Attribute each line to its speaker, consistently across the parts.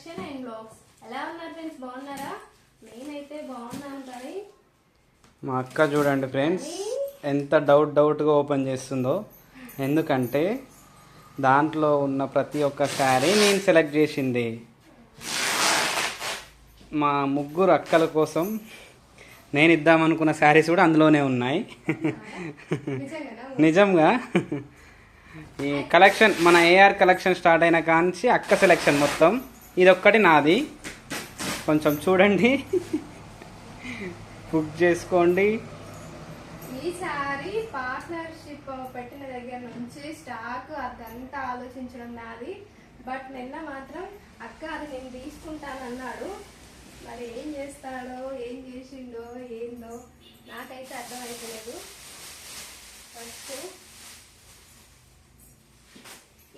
Speaker 1: Collection and blogs ఎలా ఉన్నారు friends బాగున్నారా? నేనైతే బాగున్నాను కానీ
Speaker 2: మా అక్క చూడండి ఫ్రెండ్స్ ఎంత డౌట్ డౌట్గా ఓపెన్ చేస్తుందో. ఎందుకంటే దాంట్లో ఉన్న ప్రతి ఒక్క శారీ నేను సెలెక్ట్ చేసింది. మా ముగ్గురు అక్కల కోసం నేను ఇద్దామనుకున్న శారీస్ కూడా అందులోనే ఉన్నాయి. నిజంగా. ఈ కలెక్షన్ మన ఏఆర్ కలెక్షన్ స్టార్ట్ అయిన కాంచి అక్క సెలెక్షన్ మొత్తం. ఇదొక్కటి నాది. కొంచెం చూడండి. బుక్ చేసుకోండి.
Speaker 1: ఈసారి పార్ట్నర్షిప్ పెట్టిన దగ్గర నుంచి స్టాక్ అదంతా ఆలోచించడం నాది. బట్ నిన్న మాత్రం అక్క అది నేను తీసుకుంటానన్నాడు. మరి ఏం చేస్తాడో ఏం చేసిండో ఏందో నాకైతే అర్థమవుతలేదు ఫస్ట్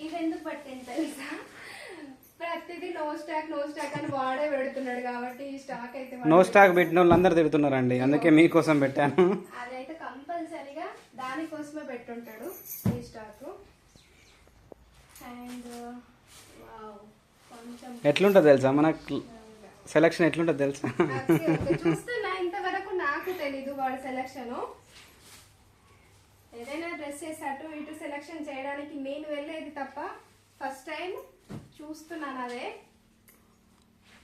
Speaker 1: ఇది ఎందుకు పట్టింది తెలుసా? ప్రతిదీ నో స్టాక్ నో స్టాక్ అని వాడే పెడుతున్నాడు కాబట్టి ఈ స్టాక్ అయితే
Speaker 2: నో స్టాక్ పెట్టిన వాళ్ళందరూ తిడుతున్నారండి. అందుకే మీకోసం పెట్టాను.
Speaker 1: అదైతే కంపల్సరీగా దానికోసమే పెట్టుంటాడు ఈ స్టాక్ అండ్
Speaker 2: ఎట్లుంటుంది తెలుసా? మనకు సెలెక్షన్ ఎట్లుంటుంది తెలుసా.
Speaker 1: చూస్తున్నా. ఇంతవరకు నాకు తెలీదు వాడి సెలక్షన్ ఏదైనా డ్రెస్సెస్ అటు ఇటు సెలక్షన్ చేయడానికి నేను వెళ్ళేది తప్ప ఫస్ట్ టైం చూస్తున్నాను అదే.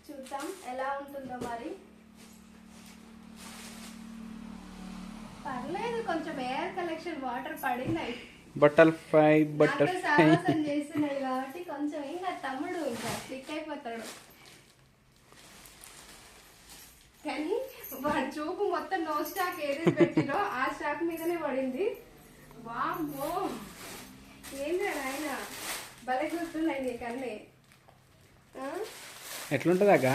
Speaker 1: చూద్దాం ఎలా ఉంటుందో మరి. పర్లేదు కొంచెం ఎయిర్ కలెక్షన్ వాటర్ పడినాయి
Speaker 2: బటర్ ఫ్రై
Speaker 1: నాతో
Speaker 2: బటర్ ఫ్రై.
Speaker 1: సాహసం చేస్తున్నాడు కాబట్టి కొంచెం ఇంకా తమ్ముడు ఇంకా క్లిక్ అయిపోతాడు. కానీ వాడి చూపు మొత్తం నో స్టాక్ ఏది పెట్టినో ఆ స్టాక్ మీదనే పడింది. వామ్మో! ఏంటి ఆయన? నీకు అన్నీ?
Speaker 2: ఎట్లుంటుంది అక్క?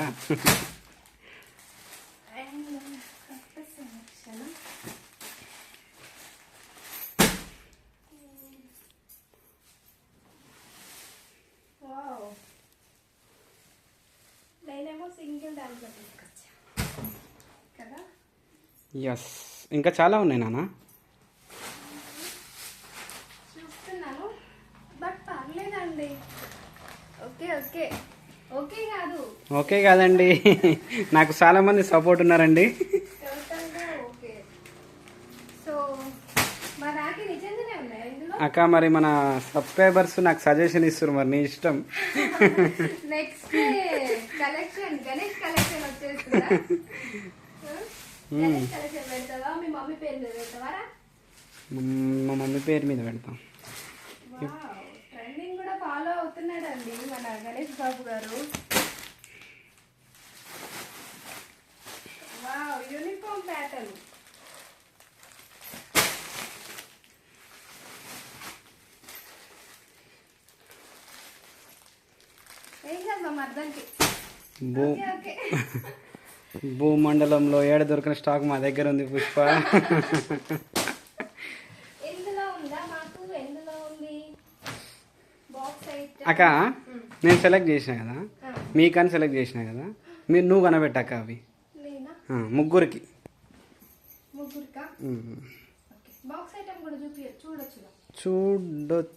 Speaker 2: ఎస్ ఇంకా చాలా ఉన్నాయి నాన్న
Speaker 1: చూస్తున్నాను బట్ పర్లేదండి ఓకే ఓకే. ఓకే కాదు.
Speaker 2: ఓకే కాదండి. నాకు చాలా మంది సపోర్ట్ ఉన్నారండి. అక్క మరి మన సబ్స్క్రైబర్స్ నాకు సజెషన్ ఇస్తారు మరి నీ ఇష్టం.
Speaker 1: నెక్స్ట్ కలెక్షన్ గణేష్ కలెక్షన్ వచ్చేస్తుందా? ఆ? గణేష్ కలెక్షన్ పెడతావా? మీ మమ్మీ పేరు మీద
Speaker 2: పెడతాం.
Speaker 1: అవుతున్నాడండి మన గణేష్ బాబు గారు. Wow uniform pattern.
Speaker 2: భూమండలంలో ఏడ దొరికిన స్టాక్ మా దగ్గర ఉంది పుష్ప
Speaker 1: ఎందులో ఉందా మాకు ఎందులో ఉంది బాక్స్ అయితే
Speaker 2: అక్క నేను సెలెక్ట్ చేసిన కదా? మీకని సెలెక్ట్ చేసిన కదా? మీరు నువ్వు కనబెట్టక్క అవి. ముగ్గురికి.
Speaker 1: చూడొచ్చు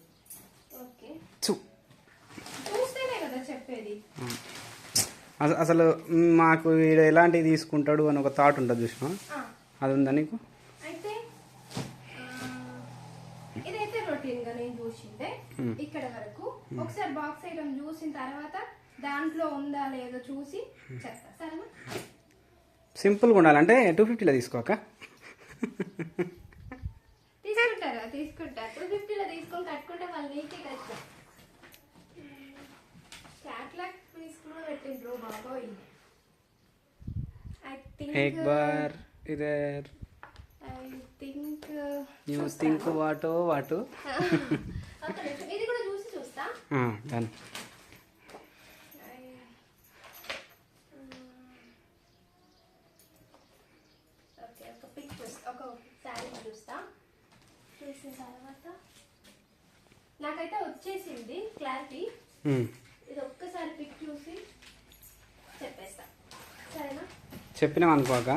Speaker 2: అసలు మాకు ఎలాంటివి తీసుకుంటాడు అని ఒక థాట్ ఉంటుంది చూసిన అది ఉందా నీకు?
Speaker 1: వచ్చిందే ఇక్కడ వరకు ఒకసారి బాక్స్ ఐటమ్ చూసిన తర్వాత దాంట్లో ఉందా లేదో చూసి చెప్తా. సరేనా?
Speaker 2: సింపుల్గా ఉండాలంటే టూ ఫిఫ్టీలో తీసుకోక
Speaker 1: తీసుకుంటారా? తీసుకుంటారు టూ ఫిఫ్టీలో తీసుకొని కట్టుకుంటే మళ్ళీ నీకే కష్టం. క్యాట్లాగ్ పీస్ బాబోయ్. ఐ థింక్
Speaker 2: ఎక్ బార్
Speaker 1: ఇదర్ థింక్
Speaker 2: యూ థింక్ వాటో వాటు
Speaker 1: ఇది కూడా చూసి చూస్తా.
Speaker 2: డన్
Speaker 1: I- ఓకే ఒక పిక్ చూస్తా ఒక శారీ చూస్తా. చూసిన తర్వాత? నాకైతే వచ్చేసింది క్లారిటీ ఇది ఒక్కసారి పిక్ చూసి చెప్పేస్తా. సరేనా?
Speaker 2: చెప్పినాం అనుకోక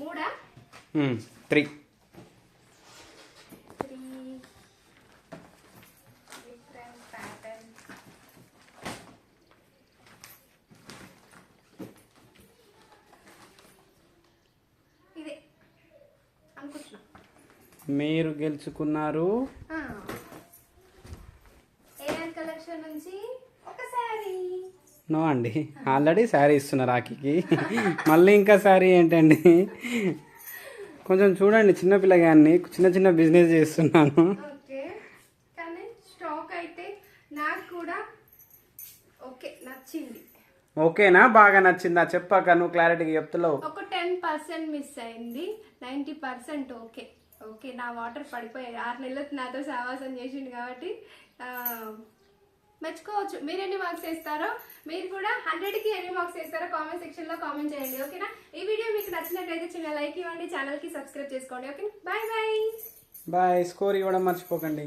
Speaker 1: మూడా?
Speaker 2: త్రీ. మీరు గెలుచుకున్నారు
Speaker 1: ఏఎన్ కలెక్షన్ నుంచి ఒక శారీ
Speaker 2: నో అండి? ఆల్రెడీ శారీ ఇస్తున్నారు రాఖీకి. మళ్ళీ ఇంకా శారీ ఏంటండి? కొంచెం చూడండి చిన్నపిల్లగాన్ని చిన్న చిన్న బిజినెస్ చేస్తున్నాను.
Speaker 1: ఓకే కానీ స్టాక్ అయితే నాకు కూడా ఓకే నచ్చింది.
Speaker 2: ఓకేనా? బాగా నచ్చిందా? చెప్పాక నువ్వు క్లారిటీగా చెప్తున్నావు.
Speaker 1: ఒక టెన్ పర్సెంట్ మిస్ అయింది నైంటీ పర్సెంట్ ఓకే. ఓకే నా వాటర్ పడిపోయాయి. ఆరు నెలలకు నాతో సహవాసం చేసిండు కాబట్టి మెచ్చుకోవచ్చు. మీరు ఎన్ని మార్క్స్ వేస్తారో మీరు కూడా హండ్రెడ్కి ఎన్ని మార్క్స్ వేస్తారో కామెంట్ సెక్షన్లో కామెంట్ చేయండి ఓకేనా? ఈ వీడియో మీకు నచ్చినట్లయితే చిన్న లైక్ ఇవ్వండి ఛానల్కి సబ్స్క్రైబ్ చేసుకోండి okay bye bye
Speaker 2: bye score ఇవ్వడం మర్చిపోకండి.